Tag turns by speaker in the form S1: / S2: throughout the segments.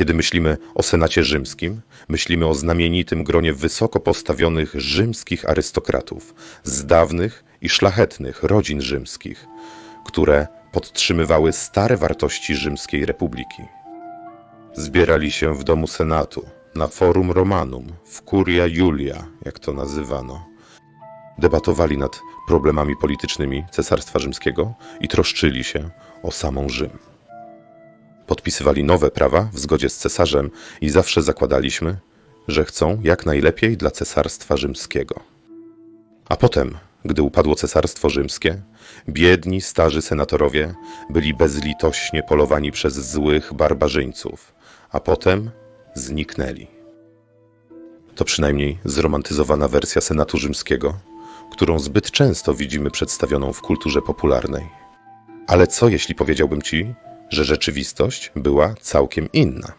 S1: Kiedy myślimy o Senacie Rzymskim, myślimy o znamienitym gronie wysoko postawionych rzymskich arystokratów z dawnych i szlachetnych rodzin rzymskich, które podtrzymywały stare wartości rzymskiej republiki. Zbierali się w domu Senatu, na Forum Romanum, w Curia Julia, jak to nazywano. Debatowali nad problemami politycznymi Cesarstwa Rzymskiego i troszczyli się o samą Rzym. Podpisywali nowe prawa w zgodzie z cesarzem i zawsze zakładaliśmy, że chcą jak najlepiej dla Cesarstwa Rzymskiego. A potem, gdy upadło Cesarstwo Rzymskie, biedni, starzy senatorowie byli bezlitośnie polowani przez złych barbarzyńców, a potem zniknęli. To przynajmniej zromantyzowana wersja Senatu Rzymskiego, którą zbyt często widzimy przedstawioną w kulturze popularnej. Ale co jeśli powiedziałbym ci, że rzeczywistość była całkiem inna?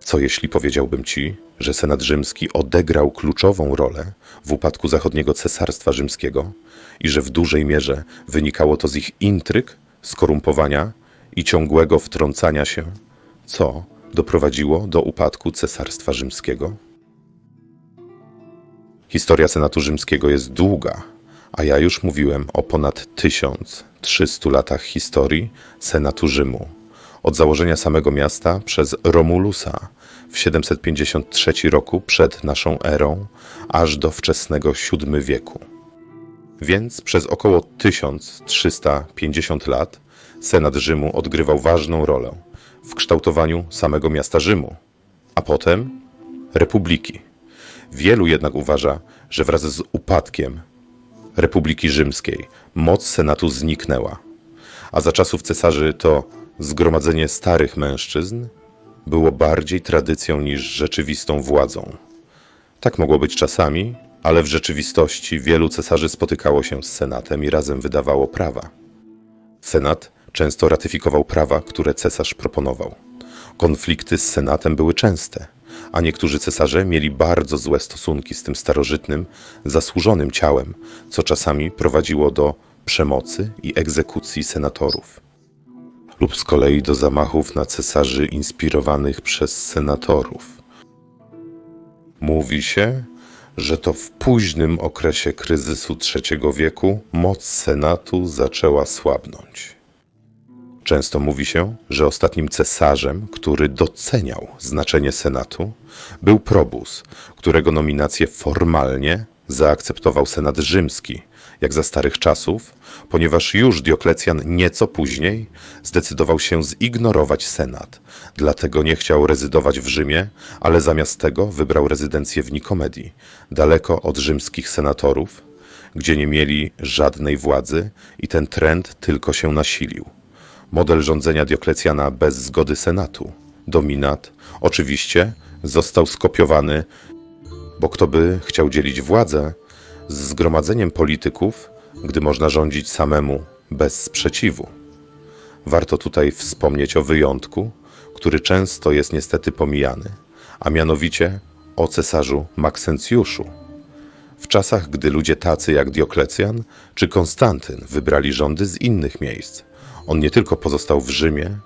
S1: Co jeśli powiedziałbym ci, że Senat Rzymski odegrał kluczową rolę w upadku zachodniego cesarstwa rzymskiego i że w dużej mierze wynikało to z ich intryg, skorumpowania i ciągłego wtrącania się, co doprowadziło do upadku cesarstwa rzymskiego? Historia Senatu Rzymskiego jest długa, a ja już mówiłem o ponad 1300 latach historii Senatu Rzymu. Od założenia samego miasta przez Romulusa w 753 roku przed naszą erą, aż do wczesnego VII wieku. Więc przez około 1350 lat Senat Rzymu odgrywał ważną rolę w kształtowaniu samego miasta Rzymu, a potem republiki. Wielu jednak uważa, że wraz z upadkiem Republiki Rzymskiej moc Senatu zniknęła, a za czasów cesarzy to zgromadzenie starych mężczyzn było bardziej tradycją niż rzeczywistą władzą. Tak mogło być czasami, ale w rzeczywistości wielu cesarzy spotykało się z Senatem i razem wydawało prawa. Senat często ratyfikował prawa, które cesarz proponował. Konflikty z Senatem były częste, a niektórzy cesarze mieli bardzo złe stosunki z tym starożytnym, zasłużonym ciałem, co czasami prowadziło do przemocy i egzekucji senatorów. Lub z kolei do zamachów na cesarzy inspirowanych przez senatorów. Mówi się, że to w późnym okresie kryzysu III wieku moc Senatu zaczęła słabnąć. Często mówi się, że ostatnim cesarzem, który doceniał znaczenie Senatu, był Probus, którego nominację formalnie zaakceptował Senat Rzymski, jak za starych czasów, ponieważ już Dioklecjan nieco później zdecydował się zignorować Senat, dlatego nie chciał rezydować w Rzymie, ale zamiast tego wybrał rezydencję w Nikomedii, daleko od rzymskich senatorów, gdzie nie mieli żadnej władzy i ten trend tylko się nasilił. Model rządzenia Dioklecjana bez zgody Senatu, dominat, oczywiście został skopiowany, bo kto by chciał dzielić władzę z zgromadzeniem polityków, gdy można rządzić samemu bez sprzeciwu. Warto tutaj wspomnieć o wyjątku, który często jest niestety pomijany, a mianowicie o cesarzu Maksencjuszu. W czasach, gdy ludzie tacy jak Dioklecjan czy Konstantyn wybrali rządy z innych miejsc, on nie tylko pozostał w Rzymie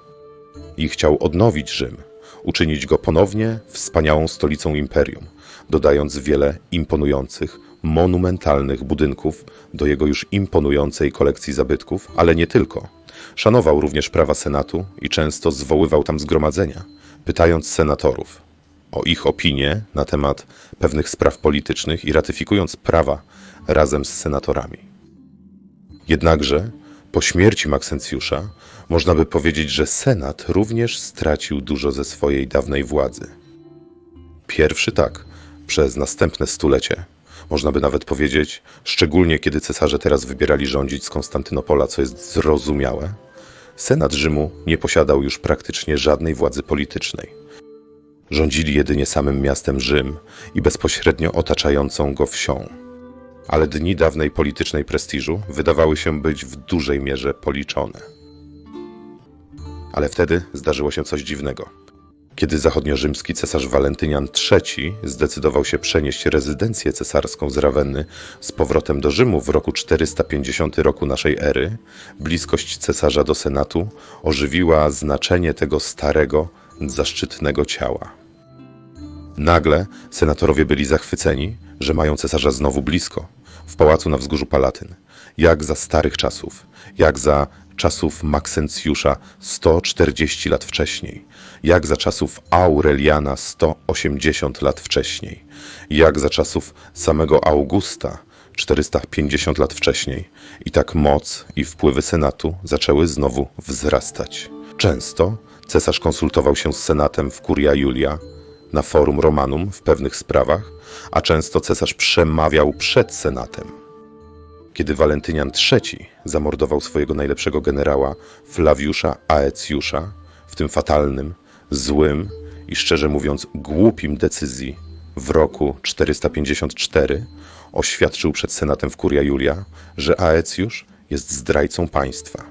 S1: i chciał odnowić Rzym, uczynić go ponownie wspaniałą stolicą imperium, dodając wiele imponujących, monumentalnych budynków do jego już imponującej kolekcji zabytków, ale nie tylko. Szanował również prawa Senatu i często zwoływał tam zgromadzenia, pytając senatorów o ich opinie na temat pewnych spraw politycznych i ratyfikując prawa razem z senatorami. Jednakże po śmierci Maksencjusza można by powiedzieć, że Senat również stracił dużo ze swojej dawnej władzy. Pierwszy tak, przez następne stulecie. Można by nawet powiedzieć, szczególnie kiedy cesarze teraz wybierali rządzić z Konstantynopola, co jest zrozumiałe, Senat Rzymu nie posiadał już praktycznie żadnej władzy politycznej. Rządzili jedynie samym miastem Rzym i bezpośrednio otaczającą go wsią. Ale dni dawnej politycznej prestiżu wydawały się być w dużej mierze policzone. Ale wtedy zdarzyło się coś dziwnego. Kiedy zachodniorzymski cesarz Walentynian III zdecydował się przenieść rezydencję cesarską z Rawenny z powrotem do Rzymu w roku 450 roku naszej ery, bliskość cesarza do senatu ożywiła znaczenie tego starego, zaszczytnego ciała. Nagle senatorowie byli zachwyceni, że mają cesarza znowu blisko, w pałacu na wzgórzu Palatyn, jak za starych czasów, jak za czasów Maksencjusza 140 lat wcześniej, jak za czasów Aureliana 180 lat wcześniej, jak za czasów samego Augusta 450 lat wcześniej. I tak moc i wpływy senatu zaczęły znowu wzrastać. Często cesarz konsultował się z senatem w Curia Julia, na forum Romanum w pewnych sprawach, a często cesarz przemawiał przed senatem. Kiedy Walentynian III zamordował swojego najlepszego generała Flawiusza Aecjusza w tym fatalnym, złym i szczerze mówiąc głupim decyzji w roku 454, oświadczył przed senatem w Curia Julia, że Aecjusz jest zdrajcą państwa.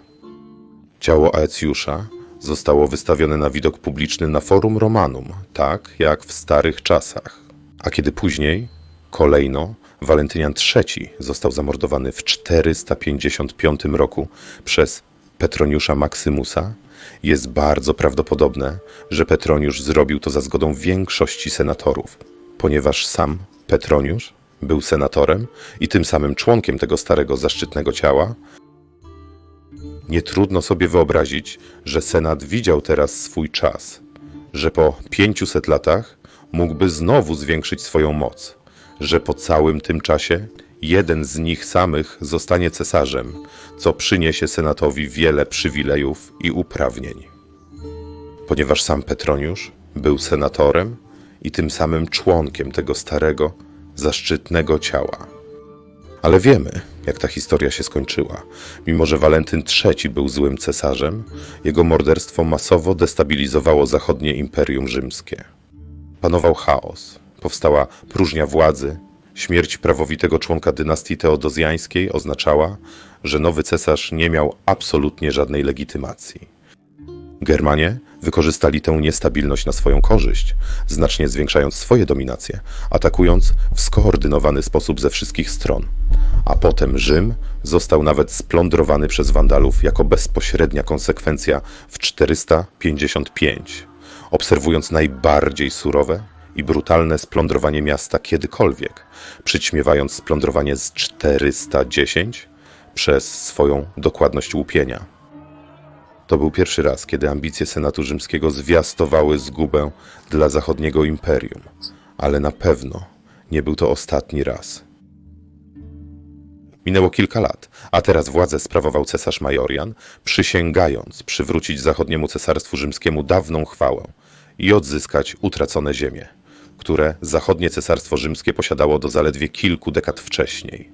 S1: Ciało Aecjusza zostało wystawione na widok publiczny na forum Romanum, tak jak w starych czasach. A kiedy później, kolejno, Walentynian III został zamordowany w 455 roku przez Petroniusza Maksymusa, jest bardzo prawdopodobne, że Petroniusz zrobił to za zgodą większości senatorów, ponieważ sam Petroniusz był senatorem i tym samym członkiem tego starego zaszczytnego ciała, nie trudno sobie wyobrazić, że Senat widział teraz swój czas, że po 500 latach mógłby znowu zwiększyć swoją moc, że po całym tym czasie jeden z nich samych zostanie cesarzem, co przyniesie Senatowi wiele przywilejów i uprawnień. Ponieważ sam Petroniusz był senatorem i tym samym członkiem tego starego, zaszczytnego ciała. Ale wiemy, jak ta historia się skończyła. Mimo, że Walentyn III był złym cesarzem, jego morderstwo masowo destabilizowało zachodnie imperium rzymskie. Panował chaos, powstała próżnia władzy, śmierć prawowitego członka dynastii teodozjańskiej oznaczała, że nowy cesarz nie miał absolutnie żadnej legitymacji. Germanie wykorzystali tę niestabilność na swoją korzyść, znacznie zwiększając swoje dominacje, atakując w skoordynowany sposób ze wszystkich stron. A potem Rzym został nawet splądrowany przez Wandalów jako bezpośrednia konsekwencja w 455, obserwując najbardziej surowe i brutalne splądrowanie miasta kiedykolwiek, przyćmiewając splądrowanie z 410 przez swoją dokładność łupienia. To był pierwszy raz, kiedy ambicje Senatu Rzymskiego zwiastowały zgubę dla zachodniego imperium, ale na pewno nie był to ostatni raz. Minęło kilka lat, a teraz władzę sprawował cesarz Majorian, przysięgając przywrócić zachodniemu cesarstwu rzymskiemu dawną chwałę i odzyskać utracone ziemie, które zachodnie cesarstwo rzymskie posiadało do zaledwie kilku dekad wcześniej.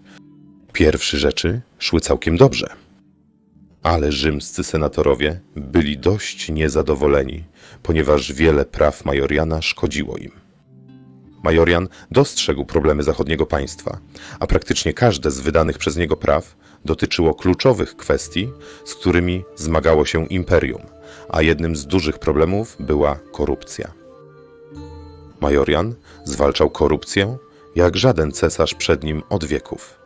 S1: Pierwsze rzeczy szły całkiem dobrze. Ale rzymscy senatorowie byli dość niezadowoleni, ponieważ wiele praw Majoriana szkodziło im. Majorian dostrzegł problemy zachodniego państwa, a praktycznie każde z wydanych przez niego praw dotyczyło kluczowych kwestii, z którymi zmagało się imperium, a jednym z dużych problemów była korupcja. Majorian zwalczał korupcję jak żaden cesarz przed nim od wieków.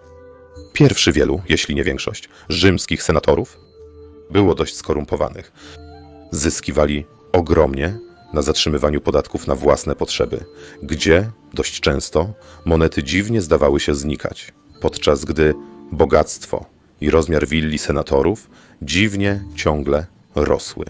S1: Pierwszy wielu, jeśli nie większość, rzymskich senatorów było dość skorumpowanych. Zyskiwali ogromnie na zatrzymywaniu podatków na własne potrzeby, gdzie dość często monety dziwnie zdawały się znikać, podczas gdy bogactwo i rozmiar willi senatorów dziwnie ciągle rosły.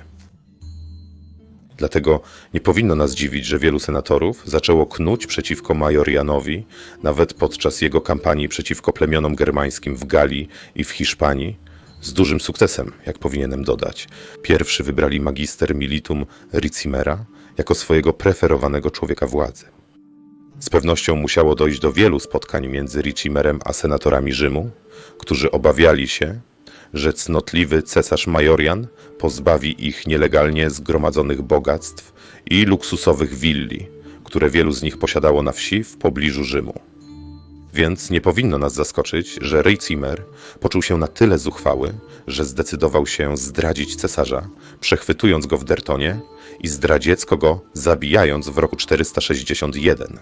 S1: Dlatego nie powinno nas dziwić, że wielu senatorów zaczęło knuć przeciwko Majorianowi, nawet podczas jego kampanii przeciwko plemionom germańskim w Galii i w Hiszpanii, z dużym sukcesem, jak powinienem dodać. Pierwszy wybrali magister militum Ricimera jako swojego preferowanego człowieka władzy. Z pewnością musiało dojść do wielu spotkań między Ricimerem a senatorami Rzymu, którzy obawiali się, że cnotliwy cesarz Majorian pozbawi ich nielegalnie zgromadzonych bogactw i luksusowych willi, które wielu z nich posiadało na wsi w pobliżu Rzymu. Więc nie powinno nas zaskoczyć, że Rejcimer poczuł się na tyle zuchwały, że zdecydował się zdradzić cesarza, przechwytując go w Dertonie i zdradziecko go zabijając w roku 461.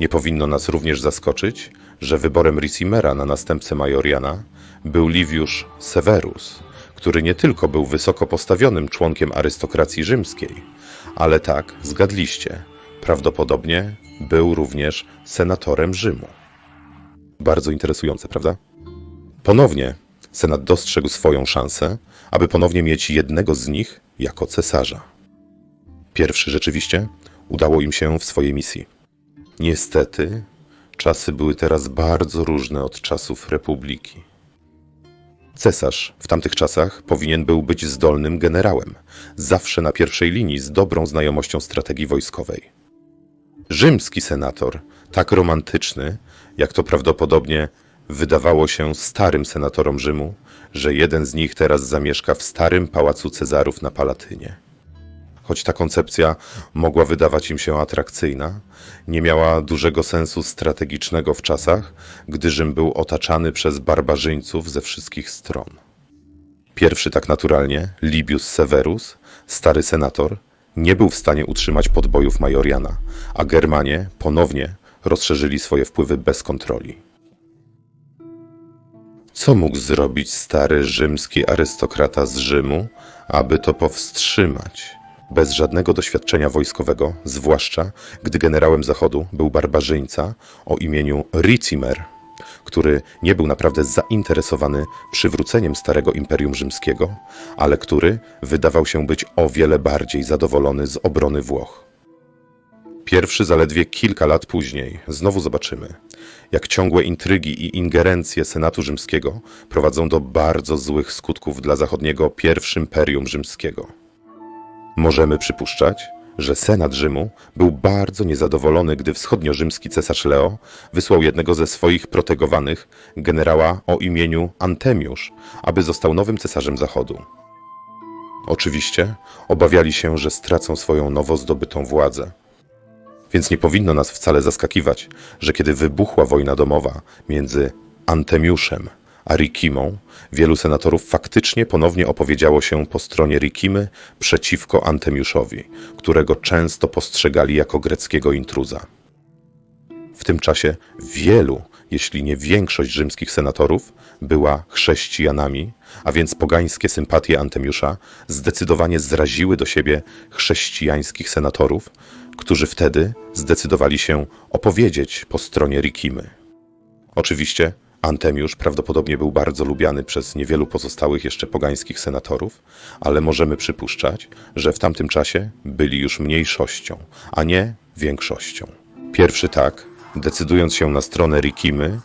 S1: Nie powinno nas również zaskoczyć, że wyborem Ricimera na następcę Majoriana był Livius Severus, który nie tylko był wysoko postawionym członkiem arystokracji rzymskiej, ale tak, zgadliście, prawdopodobnie był również senatorem Rzymu. Bardzo interesujące, prawda? Ponownie Senat dostrzegł swoją szansę, aby ponownie mieć jednego z nich jako cesarza. Pierwszy rzeczywiście udało im się w swojej misji. Niestety, czasy były teraz bardzo różne od czasów republiki. Cesarz w tamtych czasach powinien był być zdolnym generałem, zawsze na pierwszej linii z dobrą znajomością strategii wojskowej. Rzymski senator, tak romantyczny, jak to prawdopodobnie wydawało się starym senatorom Rzymu, że jeden z nich teraz zamieszka w starym pałacu Cezarów na Palatynie. Choć ta koncepcja mogła wydawać im się atrakcyjna, nie miała dużego sensu strategicznego w czasach, gdy Rzym był otaczany przez barbarzyńców ze wszystkich stron. Pierwszy tak naturalnie, Libius Severus, stary senator, nie był w stanie utrzymać podbojów Majoriana, a Germanie ponownie rozszerzyli swoje wpływy bez kontroli. Co mógł zrobić stary rzymski arystokrata z Rzymu, aby to powstrzymać? Bez żadnego doświadczenia wojskowego, zwłaszcza gdy generałem Zachodu był barbarzyńca o imieniu Ricimer, który nie był naprawdę zainteresowany przywróceniem starego Imperium Rzymskiego, ale który wydawał się być o wiele bardziej zadowolony z obrony Włoch. Pierwszy zaledwie kilka lat później znowu zobaczymy, jak ciągłe intrygi i ingerencje Senatu Rzymskiego prowadzą do bardzo złych skutków dla zachodniego pierwszym imperium rzymskiego. Możemy przypuszczać, że Senat Rzymu był bardzo niezadowolony, gdy wschodniorzymski cesarz Leo wysłał jednego ze swoich protegowanych, generała o imieniu Antemiusz, aby został nowym cesarzem Zachodu. Oczywiście obawiali się, że stracą swoją nowo zdobytą władzę. Więc nie powinno nas wcale zaskakiwać, że kiedy wybuchła wojna domowa między Antemiuszem a Rikimą, wielu senatorów faktycznie ponownie opowiedziało się po stronie Rikimy przeciwko Antemiuszowi, którego często postrzegali jako greckiego intruza. W tym czasie wielu, jeśli nie większość rzymskich senatorów była chrześcijanami, a więc pogańskie sympatie Antemiusza zdecydowanie zraziły do siebie chrześcijańskich senatorów, którzy wtedy zdecydowali się opowiedzieć po stronie Rikimy. Oczywiście Antemiusz prawdopodobnie był bardzo lubiany przez niewielu pozostałych jeszcze pogańskich senatorów, ale możemy przypuszczać, że w tamtym czasie byli już mniejszością, a nie większością. Pierwszy tak, decydując się na stronę Rikimy,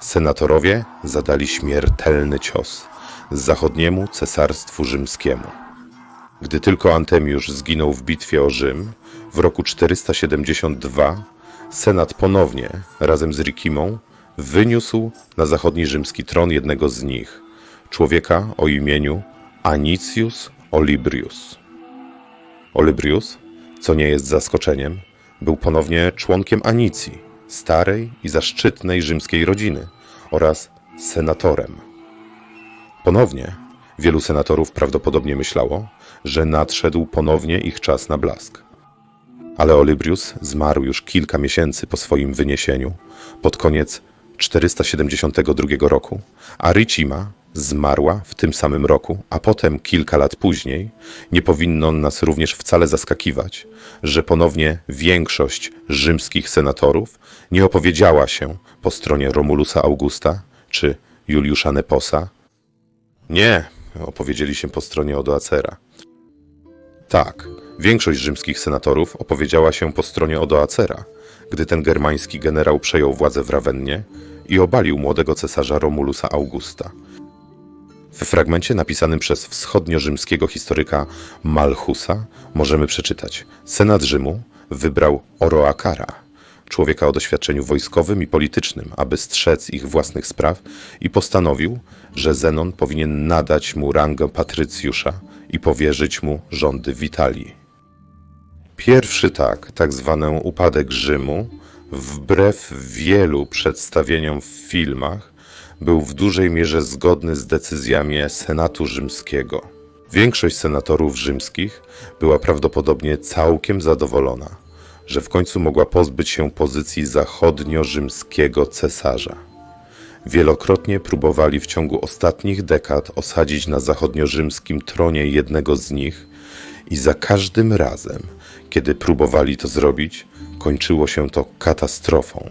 S1: senatorowie zadali śmiertelny cios zachodniemu cesarstwu rzymskiemu. Gdy tylko Antemiusz zginął w bitwie o Rzym w roku 472, senat ponownie razem z Rikimą wyniósł na zachodni rzymski tron jednego z nich, człowieka o imieniu Anicius Olibrius. Olibrius, co nie jest zaskoczeniem, był ponownie członkiem Anicji, starej i zaszczytnej rzymskiej rodziny oraz senatorem. Ponownie wielu senatorów prawdopodobnie myślało, że nadszedł ponownie ich czas na blask. Ale Olibrius zmarł już kilka miesięcy po swoim wyniesieniu, pod koniec 472 roku, a Ricima zmarła w tym samym roku, a potem kilka lat później, nie powinno nas również wcale zaskakiwać, że ponownie większość rzymskich senatorów nie opowiedziała się po stronie Romulusa Augusta czy Juliusza Neposa. Nie, opowiedzieli się po stronie Odoacera. Tak, większość rzymskich senatorów opowiedziała się po stronie Odoacera, gdy ten germański generał przejął władzę w Rawennie i obalił młodego cesarza Romulusa Augusta. W fragmencie napisanym przez wschodnio-rzymskiego historyka Malchusa możemy przeczytać: Senat Rzymu wybrał Oroakara, człowieka o doświadczeniu wojskowym i politycznym, aby strzec ich własnych spraw i postanowił, że Zenon powinien nadać mu rangę patrycjusza i powierzyć mu rządy w Italii. Pierwszy tak, tak zwany upadek Rzymu, wbrew wielu przedstawieniom w filmach, był w dużej mierze zgodny z decyzjami Senatu Rzymskiego. Większość senatorów rzymskich była prawdopodobnie całkiem zadowolona, że w końcu mogła pozbyć się pozycji zachodnio-rzymskiego cesarza. wielokrotnie próbowali w ciągu ostatnich dekad osadzić na zachodniorzymskim tronie jednego z nich i za każdym razem, kiedy próbowali to zrobić, kończyło się to katastrofą.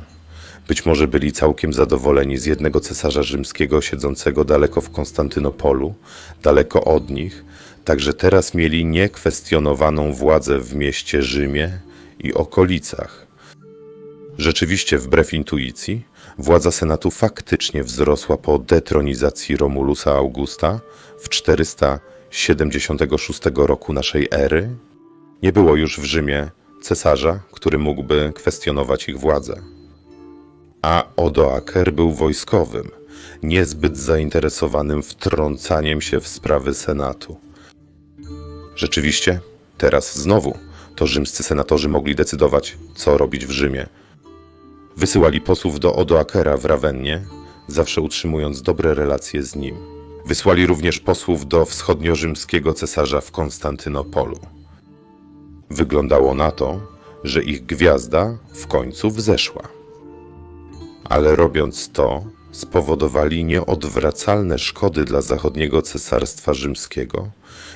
S1: Być może byli całkiem zadowoleni z jednego cesarza rzymskiego siedzącego daleko w Konstantynopolu, daleko od nich, także teraz mieli niekwestionowaną władzę w mieście Rzymie i okolicach. Rzeczywiście, wbrew intuicji, władza Senatu faktycznie wzrosła po detronizacji Romulusa Augusta w 476 roku naszej ery. Nie było już w Rzymie cesarza, który mógłby kwestionować ich władzę. A Odoaker był wojskowym, niezbyt zainteresowanym wtrącaniem się w sprawy Senatu. Rzeczywiście, teraz znowu to rzymscy senatorzy mogli decydować, co robić w Rzymie. Wysyłali posłów do Odoakera w Rawennie, zawsze utrzymując dobre relacje z nim. Wysłali również posłów do wschodniorzymskiego cesarza w Konstantynopolu. Wyglądało na to, że ich gwiazda w końcu wzeszła. Ale robiąc to, spowodowali nieodwracalne szkody dla zachodniego cesarstwa rzymskiego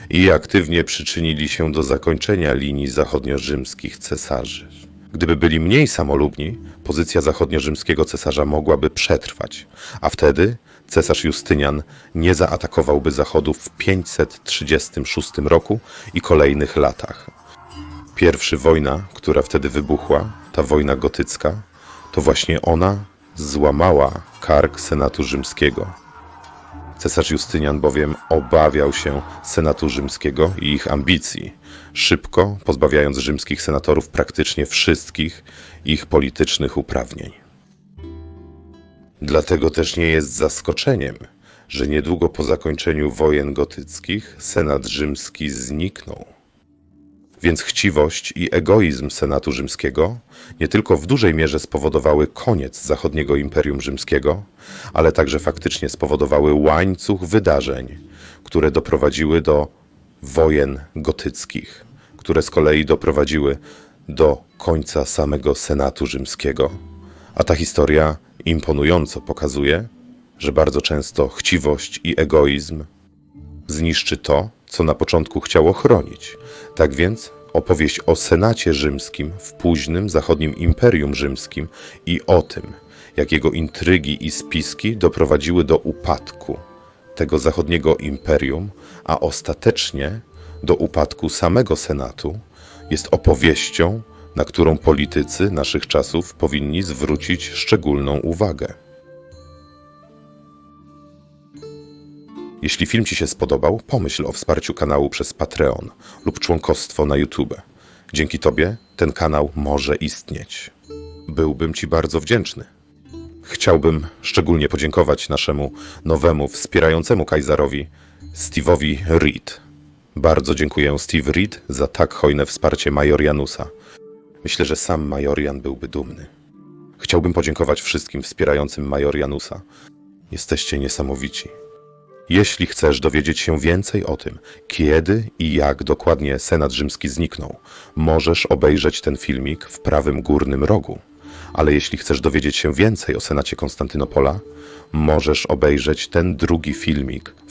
S1: i aktywnie przyczynili się do zakończenia linii zachodniorzymskich cesarzy. Gdyby byli mniej samolubni, pozycja zachodniorzymskiego cesarza mogłaby przetrwać, a wtedy cesarz Justynian nie zaatakowałby Zachodu w 536 roku i kolejnych latach. Pierwsza wojna, która wtedy wybuchła, ta wojna gotycka, to właśnie ona złamała kark Senatu Rzymskiego. Cesarz Justynian bowiem obawiał się Senatu Rzymskiego i ich ambicji, szybko pozbawiając rzymskich senatorów praktycznie wszystkich ich politycznych uprawnień. Dlatego też nie jest zaskoczeniem, że niedługo po zakończeniu wojen gotyckich Senat Rzymski zniknął. Więc chciwość i egoizm Senatu Rzymskiego nie tylko w dużej mierze spowodowały koniec zachodniego Imperium Rzymskiego, ale także faktycznie spowodowały łańcuch wydarzeń, które doprowadziły do wojen gotyckich, które z kolei doprowadziły do końca samego Senatu Rzymskiego. A ta historia imponująco pokazuje, że bardzo często chciwość i egoizm zniszczy to, co na początku chciało chronić. Tak więc opowieść o Senacie Rzymskim w późnym zachodnim Imperium Rzymskim i o tym, jak jego intrygi i spiski doprowadziły do upadku tego zachodniego imperium, a ostatecznie do upadku samego Senatu, jest opowieścią, na którą politycy naszych czasów powinni zwrócić szczególną uwagę. Jeśli film Ci się spodobał, pomyśl o wsparciu kanału przez Patreon lub członkostwo na YouTube. Dzięki Tobie ten kanał może istnieć. Byłbym Ci bardzo wdzięczny. Chciałbym szczególnie podziękować naszemu nowemu wspierającemu Kajzarowi, Steve'owi Reed. Bardzo dziękuję Steve Reed za tak hojne wsparcie Majorianusa. Myślę, że sam Majorian byłby dumny. Chciałbym podziękować wszystkim wspierającym Majorianusa. Jesteście niesamowici. Jeśli chcesz dowiedzieć się więcej o tym, kiedy i jak dokładnie Senat Rzymski zniknął, możesz obejrzeć ten filmik w prawym górnym rogu. Ale jeśli chcesz dowiedzieć się więcej o Senacie Konstantynopola, możesz obejrzeć ten drugi filmik